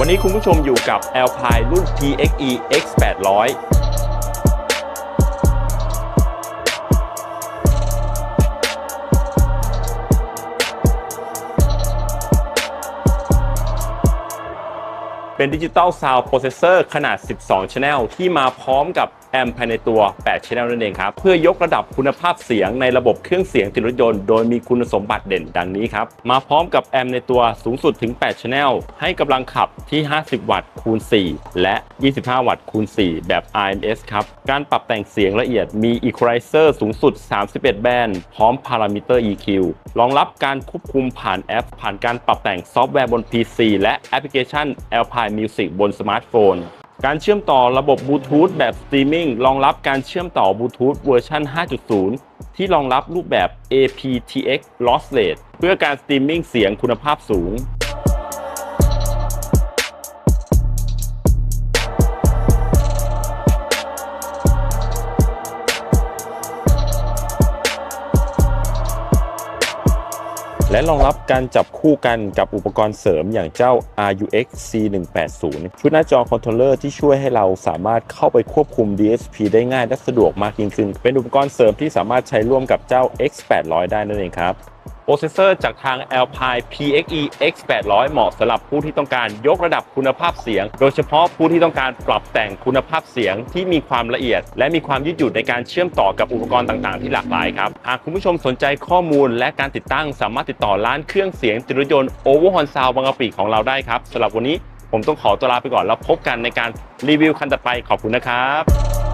วันนี้คุณผู้ชมอยู่กับ Alpine รุ่น TXE X800 เป็นดิจิตอลซาวด์โปรเซสเซอร์ขนาด 12 Channel ที่มาพร้อมกับแอมภายในตัว 8 Channel นั่นเองครับ เพื่อยกระดับคุณภาพเสียงในระบบเครื่องเสียงติดรถยนต์ โดยมีคุณสมบัติเด่นดังนี้ครับ มาพร้อมกับแอมในตัวสูงสุดถึง 8 Channel ให้กำลังขับที่ 50 วัตต์คูณ 4 และ 25 วัตต์คูณ 4 แบบ RMS ครับ การปรับแต่งเสียงละเอียดมี Equalizer สูงสุด 31 แบนด์พร้อมพารามิเตอร์ EQ รองรับการควบคุมผ่านแอป ผ่านการปรับแต่งซอฟต์แวร์บน PC และแอปพลิเคชัน Alpine Music บนสมาร์ทโฟน การเชื่อมต่อระบบบลูทูธแบบสตรีมมิ่งรองรับการเชื่อมต่อบลูทูธเวอร์ชัน5.0 ที่รองรับรูปแบบ aptX lossless เพื่อการสตรีมมิ่งเสียงคุณภาพสูง และรองรับการจับคู่กันกับอุปกรณ์เสริมอย่างเจ้า RUX C180 ชุดหน้าจอคอนโทรลเลอร์ที่ช่วยให้เราสามารถเข้าไปควบคุม DSP ได้ง่ายและสะดวกมากยิ่งขึ้น เป็นอุปกรณ์เสริมที่สามารถใช้ร่วมกับเจ้า X800 ได้นั่นเองครับ โปรเซสเซอร์จากทาง Alpine PXE X800 เหมาะสำหรับผู้ที่ต้องการยกระดับคุณภาพเสียง โดยเฉพาะผู้ที่ต้องการปรับแต่งคุณภาพเสียงที่มีความละเอียด และมีความยืดหยุ่นในการเชื่อมต่อกับอุปกรณ์ต่างๆ ที่หลากหลายครับ หากคุณผู้ชมสนใจข้อมูลและการติดตั้งสามารถติดต่อร้านเครื่องเสียงติรยนต์ Overhorn Sound บางกะปิของเราได้ครับสำหรับวันนี้ผมต้องขอตัวลาไปก่อนแล้วพบกันในการรีวิวคันต่อไปขอบคุณนะครับ